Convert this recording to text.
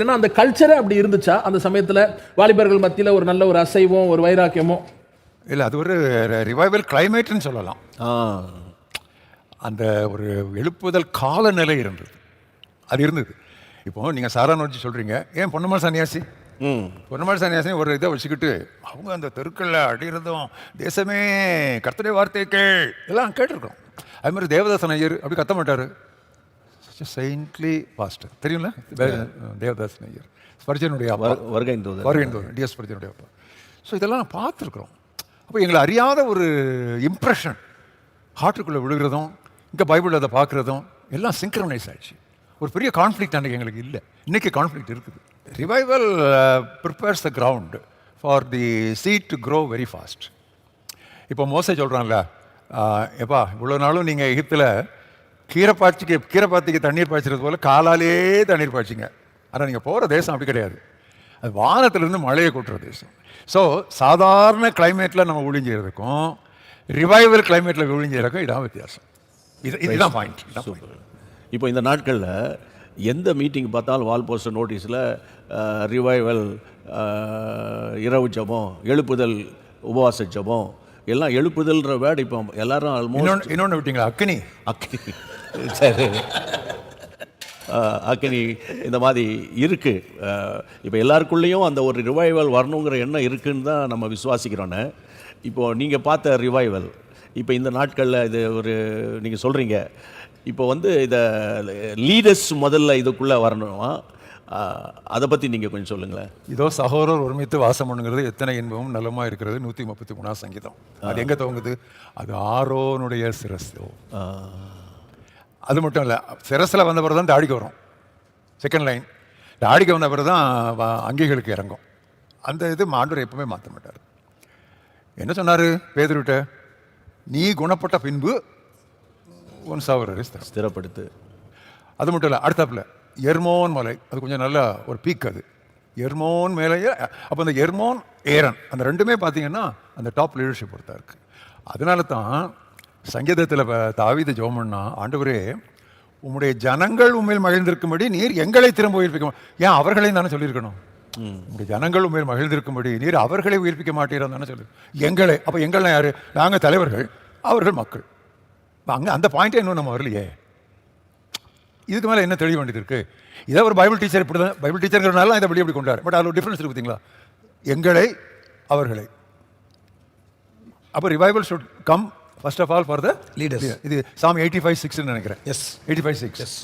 ஏன்னா அந்த கல்ச்சரே அப்படி இருந்துச்சா? அந்த சமயத்துல வாலிபர்கள் மத்தியில ஒரு நல்ல ஒரு அசைவம் ஒரு வைராக்கியமோ? இல்லை அது ஒரு ரிவைவல் கிளைமேட்னு சொல்லலாம். அந்த ஒரு எழுப்புதல் காலநிலை இருந்தது. அது இருந்தது. இப்போ நீங்கள் சாரான வச்சு சொல்கிறீங்க ஏன் பொன்னம்மாள் சன்னியாசி? ம். பொன்னம்மாள் சன்னியாசி ஒரு இதை வச்சுக்கிட்டு அவங்க அந்த தெருக்களில் அடியிருந்தோம் தேசமே கர்த்தருடைய வார்த்தை கேள். எல்லாம் கேட்டிருக்கோம் அது மாதிரி தேவதாசன் ஐயர் அப்படி கத்த மாட்டார். செயின்ட்லி பாஸ்டர் தெரியும்ல? தேவதாசன் ஐயர் ஸ்பர்ஜனுடைய அப்பா. வர்- வருகை தூதர் வருகின்ற டிஎஸ் படித்தனுடைய அப்பா. ஸோ இதெல்லாம் நான் பார்த்துருக்குறோம். அப்போ எங்களை அறியாத ஒரு இம்ப்ரெஷன் ஹார்ட்டுக்குள்ளே விழுகிறதும் இங்கே பைபிளில் அதை பார்க்குறதும் எல்லாம் சிங்க்ரனைஸ் ஆயிடுச்சு. ஒரு பெரிய கான்ஃப்ளிக்ட் அன்றைக்கி எங்களுக்கு இல்லை. இன்றைக்கி கான்ஃப்ளிக்ட் இருக்குது. Revival prepares the ground for the seed to grow very fast இப்போ மோசை சொல்கிறான்ல எப்பா இவ்வளோ நாளும் நீங்கள் எகிப்தில் கீரை பாய்ச்சிக்கு கீரை பாத்திக்கு தண்ணீர் பாய்ச்சறது போல் காலாலே தண்ணீர் பாய்ச்சிங்க. ஆனால் நீங்கள் போகிற தேசம் அப்படி கிடையாது. அது வானத்திலிருந்து மழையை கொட்டுற தேசம். ஸோ சாதாரண கிளைமேட்டில் நம்ம ஒழிஞ்சிறதுக்கும் ரிவைவல் கிளைமேட்டில் ஒழிஞ்சிறதுக்கும் இதான் வித்தியாசம். இது இதுதான் பாயிண்ட் இப்போ இந்த நாட்களில் எந்த மீட்டிங் பார்த்தாலும் வால் போஸ்டர் நோட்டீஸில் ரிவைவல் இரவு ஜபம் எழுப்புதல் உபவாச ஜபம் எல்லாம் எழுப்புதல்ன்ற வேர்டு இப்போ எல்லாரும் இன்னொன்று விட்டீங்களா? அக்கினி அக்கினி சரி அஹ், அக்கினி இந்த மாதிரி இருக்கு. அஹ், இப்போ எல்லாருக்குள்ளேயும் அந்த ஒரு ரிவைவல் வரணுங்கிற எண்ணம் இருக்குன்னு தான் நம்ம விசுவாசிக்கிறோன்னு இப்போ நீங்கள் பார்த்த ரிவைவல் இப்போ இந்த நாட்களில் இது ஒரு நீங்கள் சொல்கிறீங்க இப்போ வந்து இதை லீடர்ஸ் முதல்ல இதுக்குள்ளே வரணுமா? அதை பற்றி நீங்கள் கொஞ்சம் சொல்லுங்களேன். இதோ சகோதரர் ஒருமித்து வாசம் பண்ணுங்கிறது எத்தனை இன்பமும் நலமா இருக்கிறது. நூற்றி முப்பத்தி மூணாம் சங்கீதம். அது எங்கே துவங்குது? அது ஆரோனுடைய அஹ், அது மட்டும் இல்லை சிரசில் வந்த பிறகு தான் தாடிக்கு வரும். செகண்ட் லைன் தாடிக்கு வந்த பிறகு தான் அங்கிகளுக்கு இறங்கும். அந்த இது ஆண்டவர் எப்பவுமே மாற்ற மாட்டார். என்ன சொன்னார் பேதுருட்ட நீ குணப்பட்ட பின்பு சகோதரரை ஸ்திரம். ஸ்திரப்படுத்து. அது மட்டும் இல்லை அடுத்தாப்புல எர்மோன் மலை. அது கொஞ்சம் நல்ல ஒரு பீக் அது. எர்மோன் மேலேயே அப்போ அந்த எர்மோன் ஏரன். அந்த ரெண்டுமே பார்த்தீங்கன்னா அந்த டாப் லீடர்ஷிப் பொறுத்தா இருக்கு அதனால தான் சங்கீதத்தில் தாவீது ஜோமன்னா ஆண்டவரே உம்முடைய ஜனங்கள் உண்மையில் மகிழ்ந்திருக்கும்படி நீர் எங்களை திரும்ப உயிர்ப்பிக்க ஏன் அவர்களையும் தானே சொல்லியிருக்கணும்? உங்களுடைய ஜனங்கள் உண்மையில் மகிழ்ந்திருக்கும்படி நீர் அவர்களை உயிர்ப்பிக்க மாட்டீர்கள் தானே சொல்லு எங்களை அப்போ எங்கள்லாம் யாரு? நாங்கள் தலைவர்கள் அவர்கள் மக்கள். அங்கே அந்த பாயிண்ட்டே இன்னும் நம்ம வரலையே? இதுக்கு மேலே என்ன தெளிய வேண்டியது இருக்கு? இதை ஒரு பைபிள் டீச்சர் இப்படி தான் பைபிள் டீச்சருங்கிறனால இதை அப்படி இப்படி கொண்டாரு. பட் அதில் ஒரு டிஃப்ரென்ஸ் இருக்கு பார்த்தீங்களா? எங்களை அவர்களை. அப்போ revival should come first of all for the Leaders. இது சாமி எயிட்டி ஃபைவ் சிக்ஸ்னு நினைக்கிறேன் Yes. Eighty five six